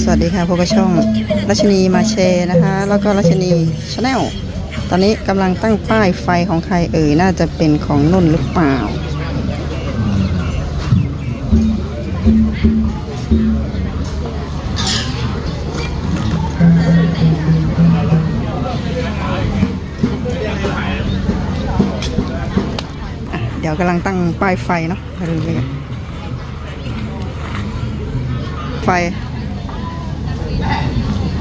สวัสดีค่ะพบกับช่องรัชนีมาแชร์นะคะ แล้วก็รัชนีชาแนลตอนนี้กำลังตั้งป้ายไฟของใครเอ่ยน่าจะเป็นของนุ่นหรือเปล่า เดี๋ยวกำลังตั้งป้ายไฟเนาะมาดูกันไฟ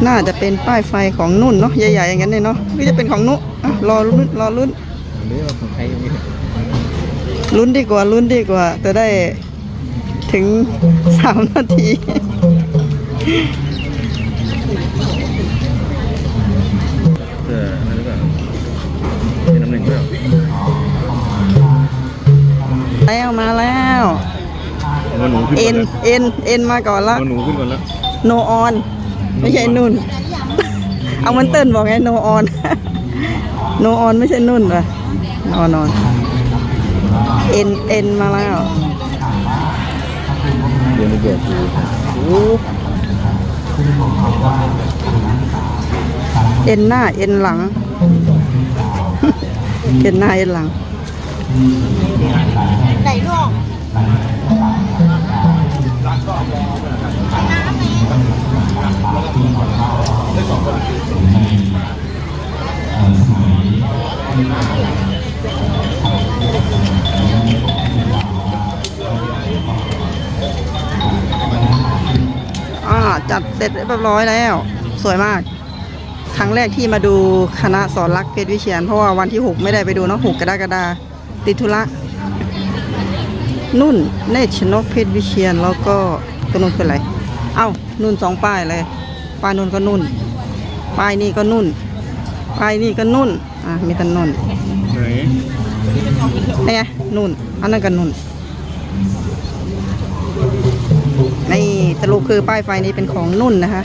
น่าจะเป็นป้ายไฟของนุ่นเนาะใหญ่ๆอย่างนั้นเลยเนาะหรือจะเป็นของนุอะรอลุ้นรอลุ้นหรือว่าของใครยังไม่เห็นลุ้นดีกว่าลุ้นดีกว่า จะได้ถึงสามนาทีเสื้ออะไรหรือเปล่าเป็นน้ำหนึ่งเปล่าแล้วมาแล้วเอาหนูขึ้นเอ็ก่อนนแล้วเอ็นเอ็นมาก่อนละเอาหนูขึ้นก่อนแล้วโนออน ไม่ใช่นุ่น เอามันเติ้นบอกไงโนออนโนออนไม่ใช่นุ่นเหรอนอนอนเอ็นเอ็นมาแล้วเดี๋ยวในแบบดูโอ้เอ็นหน้าเอ็นหลัง เอ็นหน้าเอ็นหลังไหนลูก อ่าจัดเสร็จเรียบร้อยแล้ว สวยมาก ครั้งแรกที่มาดูคณะสอนรักเพชรวิเชียน เพราะว่าวันที่ 6 ไม่ได้ไปดูเนาะหกกระดากฎาติดธุระนุ่นเนชนกเพชรวิเชียนแล้วก็ตัวนุ่นคืออะไร เอ้านุ่นสองป้ายเลย ป้ายนุ่นก็นุ่น ป้ายนี่ก็นุ่น ป้ายนี่ก็นุ่น อะมีแต่นุ่นไหนนี่ไงนุ่น อันนั้นก็นุ่น นี่สรุปคือป้ายไฟนี้เป็นของนุ่นนะคะ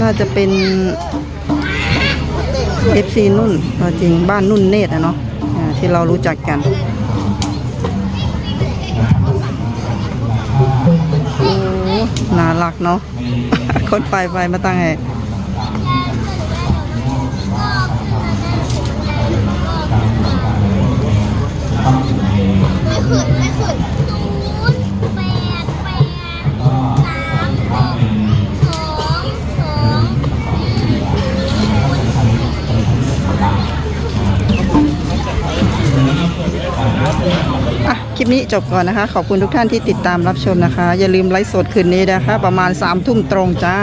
น่าจะเป็น FC นุ่นตัวจริงบ้านนุ่นเนตรนะเนาะอ่าที่เรารู้จักกันโอ้น่ารักเนาะ คนไปไปมาตั้งไงไม่ขึ้นไม่ขึ้น ลิปนี้จบก่อนนะคะ ขอบคุณทุกท่านที่ติดตามรับชมนะคะ อย่าลืมไลฟ์สดคืนนี้นะคะ ประมาณ3ามทุ่มตรงจ้า